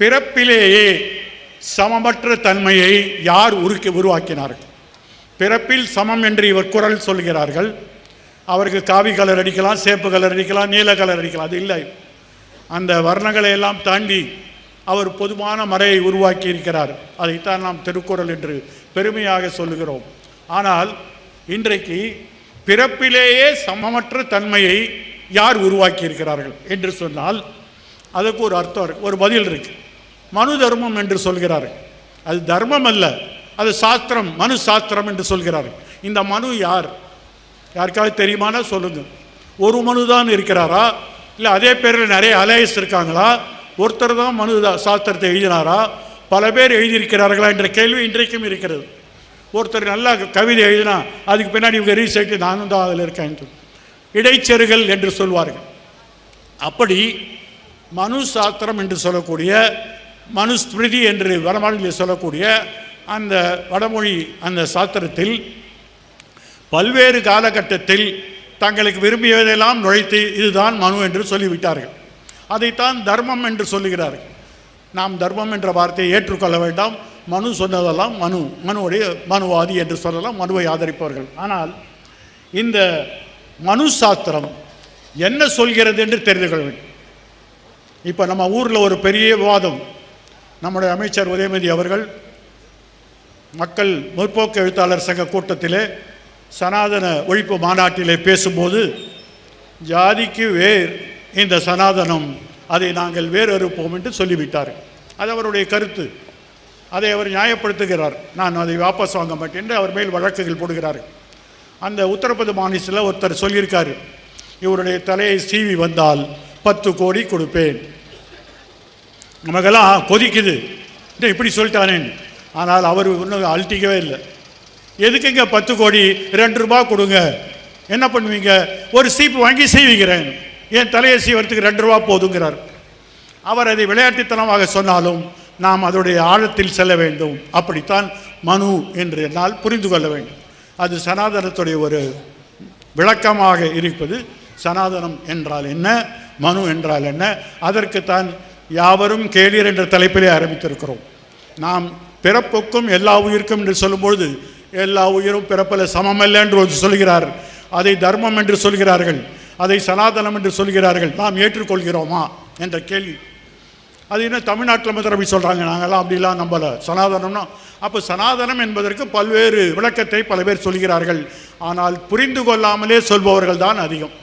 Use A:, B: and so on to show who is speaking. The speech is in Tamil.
A: பிறப்பிலேயே சமமற்ற தன்மையை யார் உருக்கி உருவாக்கினார்கள்? பிறப்பில் சமம் என்று இவர் குரல் சொல்கிறார்கள். அவர்கள் காவி கலர் அடிக்கலாம் சேப்பு கலர் அடிக்கலாம் நீல கலர் அடிக்கலாம் அது இல்லை. அந்த வர்ணங்களை எல்லாம் தாண்டி அவர் பொதுவான மறையை உருவாக்கி இருக்கிறார். அதைத்தான் நாம் திருக்குறள் என்று பெருமையாக சொல்லுகிறோம். ஆனால் இன்றைக்கு பிறப்பிலேயே சமமற்ற தன்மையை யார் உருவாக்கி இருக்கிறார்கள் என்று சொன்னால் அதுக்கு ஒரு அர்த்தம் ஒரு பதில் இருக்குது மனு தர்மம் என்று சொல்கிறார். அது தர்மம் அல்ல அது சாஸ்திரம் மனு சாஸ்திரம் என்று சொல்கிறார். இந்த மனு யார்? யாருக்காவது தெரியுமானா சொல்லுங்க. ஒரு மனு தான் இருக்கிறாரா? இல்லை அதே பேரில் நிறைய அலையஸ் இருக்காங்களா? ஒருத்தர் தான் மனு சாஸ்திரத்தை எழுதினாரா? பல பேர் எழுதியிருக்கிறார்களா என்ற கேள்வி இன்றைக்கும் இருக்கிறது. ஒருத்தர் நல்லா கவிதை எழுதினா அதுக்கு பின்னாடி இவங்க ரீசைட்டு நானும் தான் அதில் இருக்கேன் இடைச்செருகல் என்று சொல்வார்கள். அப்படி மனு சாஸ்திரம் என்று சொல்லக்கூடிய மனுஸ்மிருதி என்று வடமொழியில் சொல்லக்கூடிய அந்த வடமொழி அந்த சாஸ்திரத்தில் பல்வேறு காலகட்டத்தில் தங்களுக்கு விரும்பியதெல்லாம் நுழைத்து இதுதான் மனு என்று சொல்லிவிட்டார்கள். அதைத்தான் தர்மம் என்று சொல்லுகிறார்கள். நாம் தர்மம் என்ற வார்த்தையை ஏற்றுக்கொள்ள வேண்டாம். மனு சொன்னதெல்லாம் மனு. மனுவுடைய மனுவாதி என்று சொல்லலாம். மனுவை ஆதரிப்பவர்கள். ஆனால் இந்த மனு சாஸ்திரம் என்ன சொல்கிறது என்று தெரிந்து கொள்ள வேண்டும். இப்போ நம்ம ஊரில் ஒரு பெரிய விவாதம். நம்முடைய அமைச்சர் உதயநிதி அவர்கள் மக்கள் முற்போக்கு எழுத்தாளர் சங்க கூட்டத்திலே சனாதன ஒழிப்பு மாநாட்டிலே பேசும்போது ஜாதிக்கு வேர் இந்த சனாதனம் அதை நாங்கள் வேறறுப்போம் என்று சொல்லிவிட்டார் அது அவருடைய கருத்து. அதை அவர் நியாயப்படுத்துகிறார். நான் அதை வாபஸ் வாங்க மாட்டேன் என்று அவர் மேல் வழக்குகள் போடுகிறார். அந்த உத்தரப்பிரதேச மாநிலத்தில் ஒருத்தர் சொல்லியிருக்காரு இவருடைய தலையை சீவி வந்தால் பத்து கோடி கொடுப்பேன். நமக்கெல்லாம் கொதிக்குது. என்ன இப்படி சொல்லிட்டானேன் ஆனால் அவர் இன்னும் அழட்டிக்கவே இல்லை. எதுக்குங்க பத்து கோடி ரெண்டு ரூபா கொடுங்க? என்ன பண்ணுவீங்க? ஒரு சீப்பு வாங்கி செய்விக்கிறேன் என் தலையை செய்வதற்கு ரெண்டு ரூபா போதுங்கிறார். அவர் அதை விளையாட்டுத்தனமாக சொன்னாலும் நாம் அதோடைய ஆழத்தில் செல்ல வேண்டும். அப்படித்தான் மனு என்று என்னால் புரிந்து கொள்ள வேண்டும். அது சனாதனத்துடைய ஒரு விளக்கமாக இருப்பது சனாதனம் என்றால் என்ன? மனு என்றால் என்ன? அதற்குத்தான் யாவரும் கேளீர் என்ற தலைப்பிலே ஆரம்பித்திருக்கிறோம். நாம் பிறப்புக்கும் எல்லா உயிருக்கும் என்று சொல்லும்பொழுது எல்லா உயிரும் பிறப்பில் சமமல்ல என்று சொல்கிறார். அதை தர்மம் என்று சொல்கிறார்கள். அதை சனாதனம் என்று சொல்கிறார்கள். நாம் ஏற்றுக்கொள்கிறோமா என்ற கேள்வி. அது என்ன தமிழ்நாட்டில் மாத்திரம் அப்படி சொல்கிறாங்க நாங்கள்லாம் அப்படிலாம் நம்பலை. சனாதனம்னா அப்போ சனாதனம் என்பதற்கு பல்வேறு விளக்கத்தை பல பேர் சொல்கிறார்கள். ஆனால் புரிந்து கொள்ளாமலே சொல்பவர்கள் தான் அதிகம்.